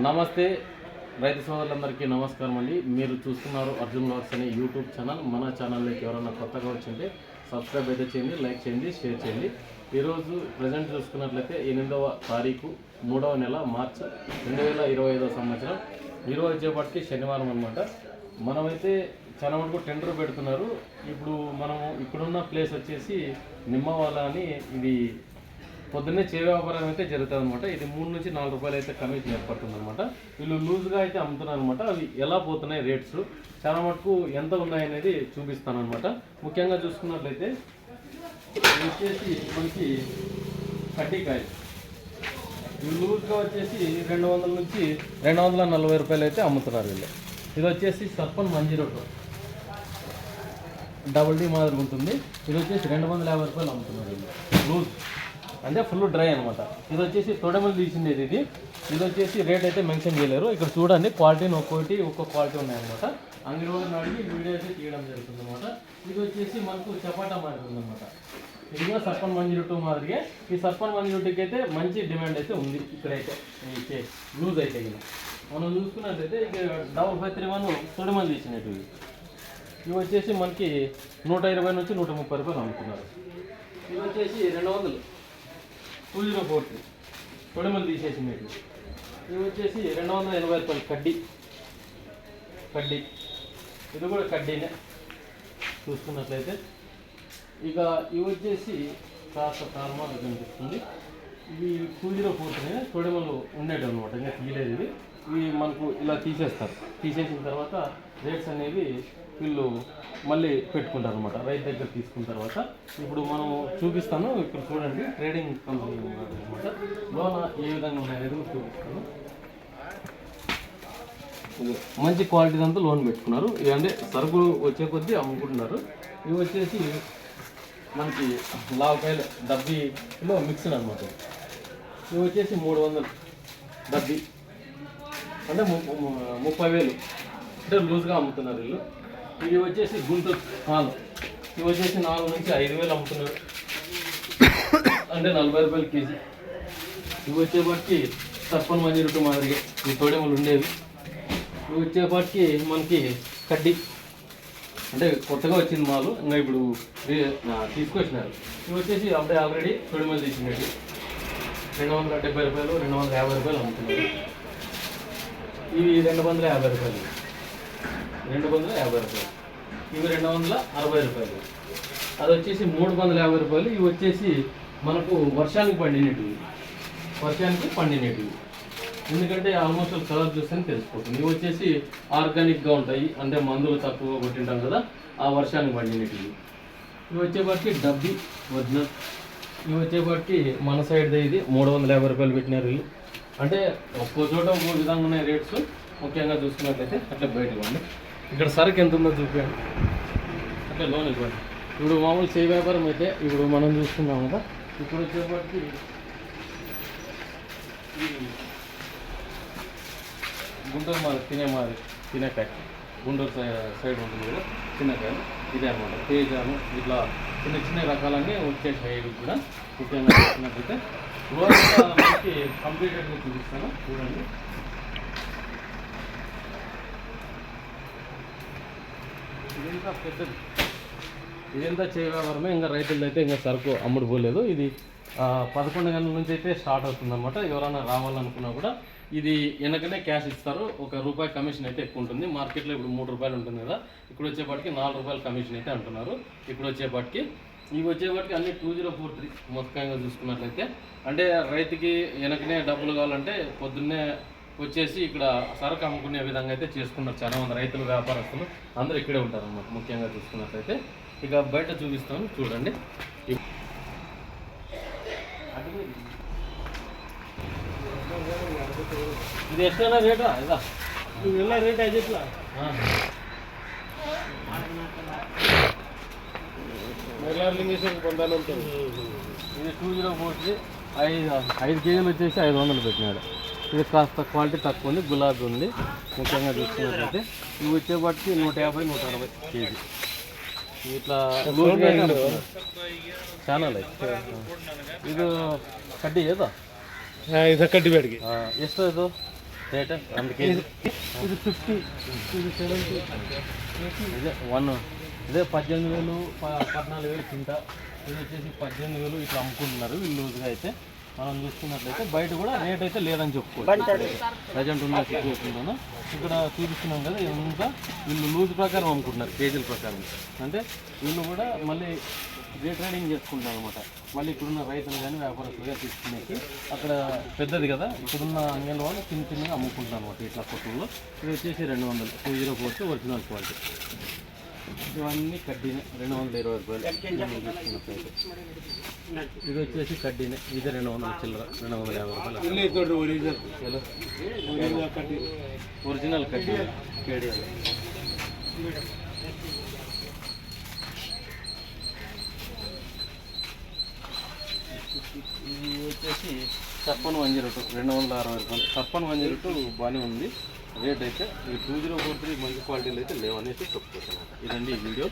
నమస్తే. రైతు సోదరులందరికీ నమస్కారం అండి. మీరు చూస్తున్నారు అర్జున్ బ్లాగ్స్ అనే యూట్యూబ్ ఛానల్. మన ఛానల్లోకి ఎవరైనా కొత్తగా వచ్చింటే సబ్స్క్రైబ్ అయితే చేయండి లైక్ చేయండి షేర్ చేయండి. ఈరోజు ప్రజెంట్ చూసుకున్నట్లయితే ఎనిమిదవ తారీఖు మూడవ నెల మార్చ్ రెండు వేల ఇరవై ఐదవ సంవత్సరం. ఈరోజు వచ్చేపాటికి శనివారం అనమాట మనమైతే చాలా వరకు టెండర్ పెడుతున్నారు. ఇప్పుడు మనము ఇక్కడున్న ప్లేస్ వచ్చేసి నిమ్మవాల అని ఇది పొద్దున్నే చే వ్యాపారం అయితే జరుగుతుంది అనమాట ఇది మూడు నుంచి నాలుగు రూపాయలు అయితే కమిషన్ ఏర్పడుతుంది అనమాట వీళ్ళు లూజ్గా అయితే అమ్ముతున్నారు అనమాట అవి ఎలా పోతున్నాయి రేట్స్? చాలా మటుకు ఎంత ఉన్నాయి అనేది చూపిస్తాను అనమాట ముఖ్యంగా చూసుకున్నట్లయితే ఇది వచ్చేసి మనకి కడ్డీకాయ ఇవి లూజ్గా వచ్చేసి రెండు వందల నుంచి రెండు వందల నలభై రూపాయలు అయితే అమ్ముతున్నారు వీళ్ళు. ఇది వచ్చేసి సర్పన్ మంజీ రోడ్ డబుల్ డీ మాదిరి ఉంటుంది. ఇది వచ్చేసి రెండు వందల యాభై రూపాయలు అమ్ముతున్నారు వీళ్ళు. లూజ్. అంటే ఫుల్ డ్రై అనమాట ఇది వచ్చేసి తొడమలు తీసిండేది ఇది. ఇది వచ్చేసి రేట్ అయితే మెన్షన్ చేయలేరు. ఇక్కడ చూడండి క్వాలిటీని ఒక్కోటి ఒక్కో క్వాలిటీ ఉన్నాయన్నమాట. అంగడి వారిని అడిగి వీడియో అయితే తీయడం జరుగుతుంది అనమాట ఇది వచ్చేసి మనకు చపాటా మాదిరి ఉందన్నమాట. ఇది కూడా సర్పన్ టూ మాదిరిగా. ఈ సర్పన్ మంజురుట్టుకి అయితే మంచి డిమాండ్ అయితే ఉంది ఇక్కడైతే. లూజ్ అయితే మనం చూసుకున్నట్లయితే ఇక డబుల్ ఫైవ్ త్రీ వన్ తొడమలు తీసినట్టు ఇవి వచ్చేసి మనకి నూట ఇరవై నుంచి నూట ముప్పై రూపాయలు అమ్ముతున్నారు. ఇవి వచ్చేసి రెండు వందలు. టూ జీరో ఫోర్ త్రీ తొడిమలు తీసేసి మీకు ఇవి వచ్చేసి రెండు వందల ఎనభై రూపాయలు కడ్డీ. కడ్డీ. ఇది కూడా కడ్డీనే చూసుకున్నట్లయితే. ఇక ఇవి వచ్చేసి కాస్త కాలమాలు కనిపిస్తుంది. ఇవి టూ జీరో తొడిమలు ఉండేవి అనమాట ఇంకా తీయలేదు ఇవి. ఇవి మనకు ఇలా తీసేస్తారు. తీసేసిన తర్వాత రేట్స్ అనేవి వీళ్ళు మళ్ళీ పెట్టుకుంటారు అనమాట రైతు దగ్గర తీసుకున్న తర్వాత. ఇప్పుడు మనం చూపిస్తాను ఇక్కడ చూడండి ట్రేడింగ్ కంపెనీ అనమాట లోన ఏ విధంగా ఉన్నాయనేది చూపిస్తాను. మంచి క్వాలిటీ అంతా లోన్ పెట్టుకున్నారు. ఇవి అంటే సరుకులు వచ్చే కొద్దీ అమ్ముకుంటున్నారు. ఇవి వచ్చేసి మనకి లావకాయలు డబ్బీలో మిక్స్డ్ అనమాట ఇవి వచ్చేసి మూడు వందలు డబ్బీ. అంటే ము- ముప్పై వేలు. అంటే లూజ్గా అమ్ముతున్నారు వీళ్ళు. ఇవి వచ్చేసి గుంటూరు పాలు ఇవి వచ్చేసి నాలుగు నుంచి ఐదు వేలు అమ్ముతున్నారు. అంటే నలభై రూపాయలు కేజీ. ఇవి వచ్చేపాటికి సర్పన్ మంజీ రొట్టు మాదిరిగా ఈ తోడేములు ఉండేవి. ఇవి వచ్చేపాటికి మనకి కడ్డీ. అంటే కొత్తగా వచ్చింది మాలు. ఇంకా ఇప్పుడు తీసుకొచ్చినారు. ఇవి వచ్చేసి అప్పుడే ఆల్రెడీ తొడిమలు తీసినట్టు రెండు వందల డెబ్బై రూపాయలు రెండు వందల యాభై రూపాయలు అమ్ముతున్నారు. ఇవి రెండు వందల యాభై రూపాయలు. రెండు వందల యాభై రూపాయలు. ఇవి రెండు వందల అరవై రూపాయలు. అది వచ్చేసి మూడు వందల యాభై రూపాయలు. ఇవి వచ్చేసి మనకు వర్షానికి పండినవి. వర్షానికి పండినవి. ఎందుకంటే ఆల్మోస్ట్ కలర్ చూస్తేనే తెలిసిపోతుంది. ఇవి వచ్చేసి ఆర్గానిక్గా ఉంటాయి. అంటే మందులు తక్కువగా కొట్టింటాం కదా ఆ వర్షానికి పండినవి. ఇవి వచ్చేపాటికి డబ్బి ఒరిజినల్. ఇవి వచ్చేపాటికి మన సైడ్ ఇది మూడు వందల యాభై రూపాయలు పెట్టినారు వీళ్ళు. అంటే ఒక్కో చోట ఒక్కో విధంగా ఉన్నాయి రేట్స్. ముఖ్యంగా చూసుకున్నట్లయితే అట్లా బయట ఇవ్వండి ఇక్కడ సరుకు ఎంత ఉందో చూపించండి అంటే లోన్ ఇవ్వండి. ఇప్పుడు మామూలు చేయి వ్యాపారం అయితే ఇప్పుడు మనం చూస్తున్నాం కదా ఇప్పుడు వచ్చేపాటికి గుంటూరు మాది తినే మాది తినేకాయ. గుంటూరు సైడ్ సైడ్ ఉంటుంది కదా తినేకాయ. ఇదే అనమాట తేజాను ఇట్లా చిన్న చిన్న రకాలన్నీ వచ్చేసాయి ఇవి కూడా ముఖ్యంగా చూసినట్లయితే. కంప్లీటెడ్గా చూపిస్తాను. చూడండి. ఇదంతా పెద్దది. ఇదంతా చేయ వ్యాపారమే ఇంకా రైతులు అయితే ఇంకా సరుకు అమ్ముడు పోలేదు. ఇది పదకొండు గంటల నుంచి అయితే స్టార్ట్ అవుతుంది అనమాట ఎవరైనా రావాలనుకున్నా కూడా ఇది వెనకనే క్యాష్ ఇస్తారు. ఒక రూపాయి కమిషన్ అయితే ఎక్కువ ఉంటుంది. మార్కెట్లో ఇప్పుడు మూడు రూపాయలు ఉంటుంది కదా ఇక్కడ వచ్చేపాటికి నాలుగు రూపాయల కమిషన్ అయితే అంటున్నారు. ఇక్కడ వచ్చేపాటికి ఇవి వచ్చేపాటికి అన్ని టూ జీరో ఫోర్ త్రీ మొత్తంగా చూసుకున్నట్లయితే అంటే రైతుకి వెనకనే డబ్బులు కావాలంటే పొద్దున్నే వచ్చేసి ఇక్కడ సరకు అమ్ముకునే విధంగా అయితే చేసుకున్నారు చాలా మంది రైతులు వ్యాపారస్తులు. అందరూ ఇక్కడే ఉంటారు అన్నమాట ముఖ్యంగా చూసుకున్నట్లయితే. ఇక బయట చూపిస్తాను చూడండి. ఇది ఎట్లా రేటా? ఇదా? నువ్వు ఎలా రేట్ అది ఎట్లా ఇది టూ జీరో ఫోర్ది ఐదు ఐదు కేజీలు వచ్చేసి ఐదు వందలు పెట్టినాడు. ఇది కాస్త క్వాలిటీ తక్కువ ఉంది గులాబీ ఉంది ముఖ్యంగా చూసుకున్నట్లయితే ఇవి వచ్చేపటికి నూట యాభై నూట అరవై కేజీ ఇట్లా లూజ్గా అయితే అమ్ముతున్నారు. చాలా ಲೈಕ್ ಇದು ಕಡ್ಡಿ ಏದ ಇದು ಕಡ್ಡಿ ಬೇಡಿಗೆ ಎಷ್ಟು ಇದು రేట్ అంత కేజీ ఇది ఫిఫ్టీ ఇది సెవెంటీ ఇదే వన్ ఇదే పద్దెనిమిది వేలు ప- పద్నాలుగు వేలు కింట ఇది వచ్చేసి పద్దెనిమిది వేలు ఇట్లా అమ్ముకుంటున్నారు వీళ్ళు లూజ్గా అయితే మనం చూసుకున్నట్లయితే బయట కూడా రేట్ అయితే లేదని చెప్పుకోవచ్చు. ప్రజెంట్ ఉన్న సిచ్యువేషన్లోనూ ఇక్కడ చూపిస్తున్నాం కదా ఇదంతా వీళ్ళు లూజ్ ప్రకారం అమ్ముకుంటున్నారు కేజీల ప్రకారం. అంటే వీళ్ళు కూడా మళ్ళీ రీట్రేడింగ్ చేసుకుంటారు అనమాట మళ్ళీ ఇక్కడున్న రైతులు కానీ వ్యాపారస్తులుగా తీసుకునేకి అక్కడ పెద్దది కదా ఇక్కడున్న అంగళ్ళ వాళ్ళు చిన్న చిన్నగా అమ్ముకుంటారు అనమాట ఇట్లా కొట్టుల్లో. ఇది వచ్చేసి రెండు వందలు two zero four original quality ఇవన్నీ కడ్డీనే రెండు వందల ఇరవై రూపాయలు. ఇది వచ్చేసి కడ్డీనే. ఇది రెండు వందల చిల్లర రెండు వందల యాభై రూపాయలు ఒరిజినల్. కడ్డీ. కేడియాలు ఇది వచ్చేసి సప్పన్ వన్ జీరో టూ రెండు వందల అరవై రూపాయలు. సప్పన్ వన్ జీరో టూ బాగానే ఉంది. రేట్ అయితే ఈ టూ జీరో ఫోర్ త్రీ మంచి క్వాలిటీలు అయితే లేవనేసి చెప్పుకోవచ్చు ఇదండి ఈ వీడియో.